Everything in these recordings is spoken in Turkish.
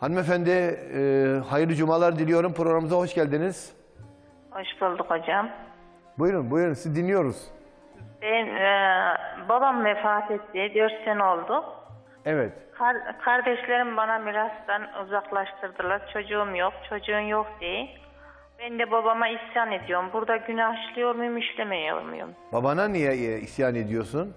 Hanımefendi e, hayırlı cumalar diliyorum. Programımıza hoş geldiniz. Hoş bulduk hocam. Buyurun buyurun sizi dinliyoruz. Ben e, babam vefat etti. 4 sene oldu. Evet. Kar- kardeşlerim bana mirastan uzaklaştırdılar. Çocuğum yok, çocuğun yok diye. Ben de babama isyan ediyorum. Burada günah işliyor muyum, işlemiyor muyum? Babana niye e, isyan ediyorsun?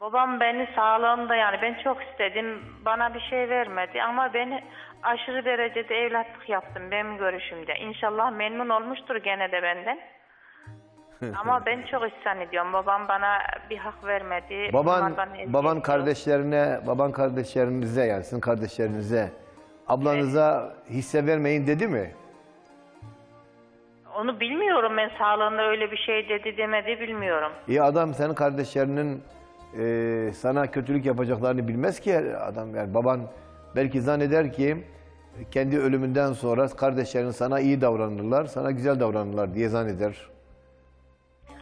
Babam beni sağlığımda yani ben çok istedim. Bana bir şey vermedi ama beni aşırı derecede evlatlık yaptım benim görüşümde. İnşallah memnun olmuştur gene de benden. ama ben çok isyan ediyorum. Babam bana bir hak vermedi. Baban baban kardeşlerine, baban kardeşlerinize yani sizin kardeşlerinize ablanıza hisse vermeyin dedi mi? Onu bilmiyorum ben sağlığında öyle bir şey dedi demedi bilmiyorum. İyi adam senin kardeşlerinin e, sana kötülük yapacaklarını bilmez ki adam yani baban belki zanneder ki kendi ölümünden sonra kardeşlerin sana iyi davranırlar, sana güzel davranırlar diye zanneder.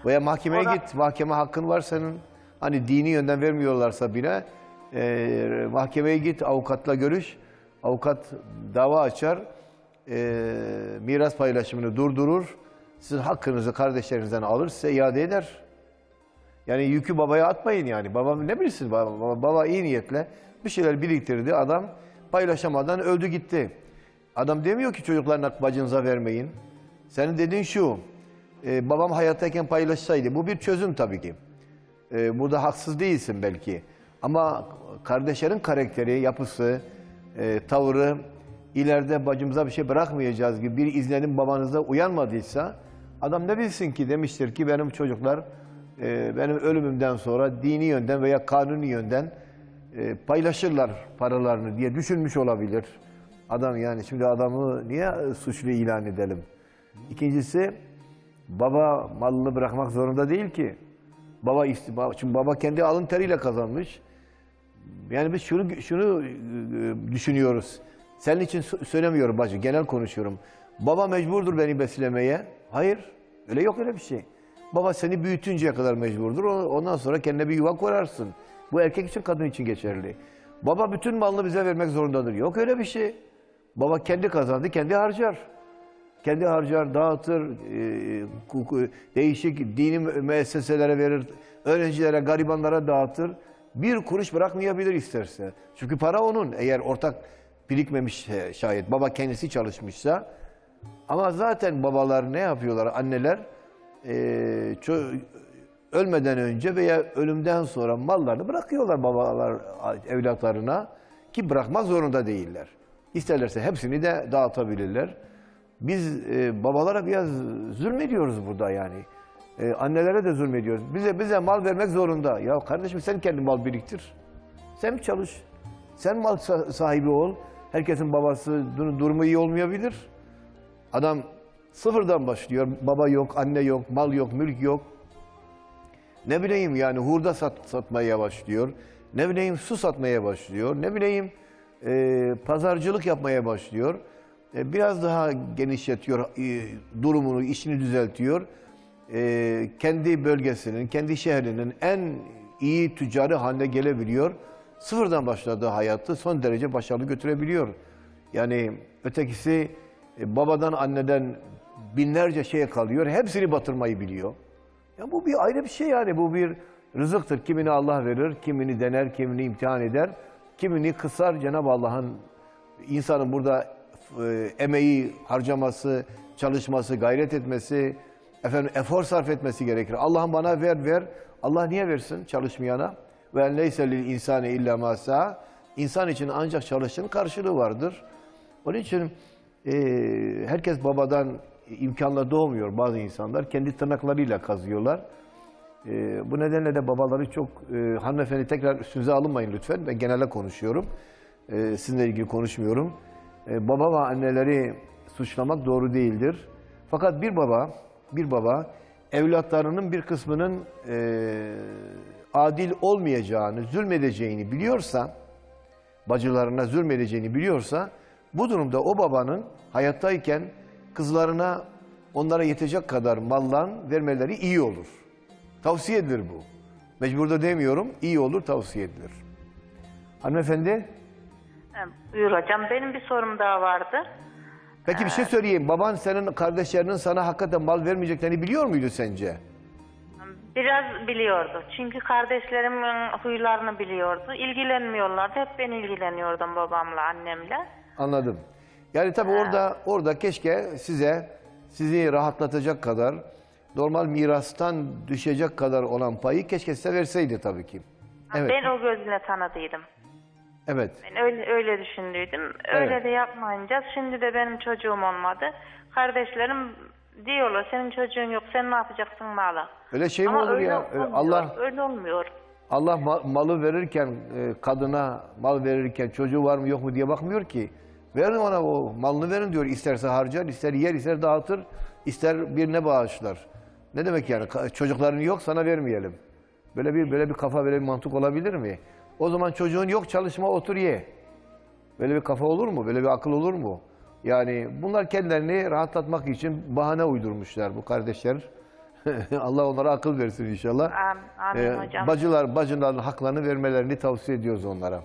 Veya mahkemeye Ora- git, mahkeme hakkın var senin. Hani dini yönden vermiyorlarsa bile e, mahkemeye git, avukatla görüş. Avukat dava açar, e, miras paylaşımını durdurur. Sizin hakkınızı kardeşlerinizden alır, size iade eder. Yani yükü babaya atmayın yani. Babam ne bilsin baba, baba, iyi niyetle bir şeyler biriktirdi. Adam paylaşamadan öldü gitti. Adam demiyor ki çocuklarına bacınıza vermeyin. Senin dediğin şu. e, babam hayattayken paylaşsaydı. Bu bir çözüm tabii ki. E, burada haksız değilsin belki. Ama kardeşlerin karakteri, yapısı, e, tavrı ileride bacımıza bir şey bırakmayacağız gibi bir izlenim babanızda uyanmadıysa adam ne bilsin ki demiştir ki benim çocuklar e, benim ölümümden sonra dini yönden veya kanuni yönden e, paylaşırlar paralarını diye düşünmüş olabilir. Adam yani şimdi adamı niye e, suçlu ilan edelim? İkincisi baba malını bırakmak zorunda değil ki. Baba istifa, çünkü baba kendi alın teriyle kazanmış. Yani biz şunu şunu e, düşünüyoruz. Senin için sö- söylemiyorum bacı, genel konuşuyorum. Baba mecburdur beni beslemeye. Hayır, öyle yok öyle bir şey. Baba seni büyütünceye kadar mecburdur. Ondan sonra kendine bir yuva kurarsın. Bu erkek için, kadın için geçerli. Baba bütün malını bize vermek zorundadır. Yok öyle bir şey. Baba kendi kazandı, kendi harcar. Kendi harcar, dağıtır, e, değişik dini mü- müesseselere verir, öğrencilere, garibanlara dağıtır. Bir kuruş bırakmayabilir isterse. Çünkü para onun. Eğer ortak birikmemiş şayet, baba kendisi çalışmışsa. Ama zaten babalar ne yapıyorlar, anneler? E, ölmeden önce veya ölümden sonra mallarını bırakıyorlar babalar evlatlarına ki bırakmak zorunda değiller. İsterlerse hepsini de dağıtabilirler. Biz e, babalara biraz zulmediyoruz burada yani. E, annelere de zulmediyoruz. Bize bize mal vermek zorunda. Ya kardeşim sen kendi mal biriktir. Sen çalış. Sen mal sa- sahibi ol. Herkesin babası dur- durumu iyi olmayabilir. Adam sıfırdan başlıyor. Baba yok, anne yok, mal yok, mülk yok. Ne bileyim yani hurda sat, satmaya başlıyor. Ne bileyim su satmaya başlıyor. Ne bileyim e, pazarcılık yapmaya başlıyor. E, biraz daha genişletiyor e, durumunu, işini düzeltiyor. E, kendi bölgesinin, kendi şehrinin en iyi tüccarı haline gelebiliyor. Sıfırdan başladığı hayatı son derece başarılı götürebiliyor. Yani ötekisi e, babadan, anneden binlerce şeye kalıyor. Hepsini batırmayı biliyor. Ya bu bir ayrı bir şey yani bu bir rızıktır. Kimini Allah verir, kimini dener, kimini imtihan eder, kimini kısar Cenab-ı Allah'ın insanın burada e, emeği harcaması, çalışması, gayret etmesi, efendim efor sarf etmesi gerekir. Allah'ım bana ver ver. Allah niye versin çalışmayana? Ve leyse lil insani illa ma sa'a. İnsan için ancak çalıştığın karşılığı vardır. Onun için e, herkes babadan imkanla doğmuyor bazı insanlar. Kendi tırnaklarıyla kazıyorlar. E, bu nedenle de babaları çok, e, hanımefendi tekrar üstünüze alınmayın lütfen. Ben genelde konuşuyorum. E, sizinle ilgili konuşmuyorum. E, baba ve anneleri suçlamak doğru değildir. Fakat bir baba, bir baba evlatlarının bir kısmının e, adil olmayacağını, zulmedeceğini biliyorsa, bacılarına zulmedeceğini biliyorsa bu durumda o babanın hayattayken kızlarına onlara yetecek kadar mallan vermeleri iyi olur. Tavsiye edilir bu. Mecburda demiyorum, iyi olur, tavsiye edilir. Hanımefendi, Buyur hocam. Benim bir sorum daha vardı. Peki bir şey söyleyeyim. Baban senin kardeşlerinin sana hakikaten mal vermeyeceklerini biliyor muydu sence? Biraz biliyordu. Çünkü kardeşlerimin huylarını biliyordu. İlgilenmiyorlardı. Hep ben ilgileniyordum babamla, annemle. Anladım. Yani tabii orada orada keşke size sizi rahatlatacak kadar normal mirastan düşecek kadar olan payı keşke size verseydi tabii ki. Evet. Ben o gözle tanıdıydım. Evet. Ben öyle, öyle düşündüydüm. Öyle Evet. de yapmayınca şimdi de benim çocuğum olmadı. Kardeşlerim diyorlar senin çocuğun yok sen ne yapacaksın malı. Öyle şey mi olur öyle ya? olmuyor. Allah Öyle olmuyor. Allah ma- malı verirken e, kadına mal verirken çocuğu var mı yok mu diye bakmıyor ki. Verin ona o malını verin diyor. İsterse harcar, ister yer, ister dağıtır, ister birine bağışlar. Ne demek yani? Çocukların yok sana vermeyelim. Böyle bir böyle bir kafa böyle bir mantık olabilir mi? O zaman çocuğun yok çalışma otur ye. Böyle bir kafa olur mu? Böyle bir akıl olur mu? Yani bunlar kendilerini rahatlatmak için bahane uydurmuşlar bu kardeşler. Allah onlara akıl versin inşallah. Amin, amin Ee, hocam. Bacılar, bacıların haklarını vermelerini tavsiye ediyoruz onlara.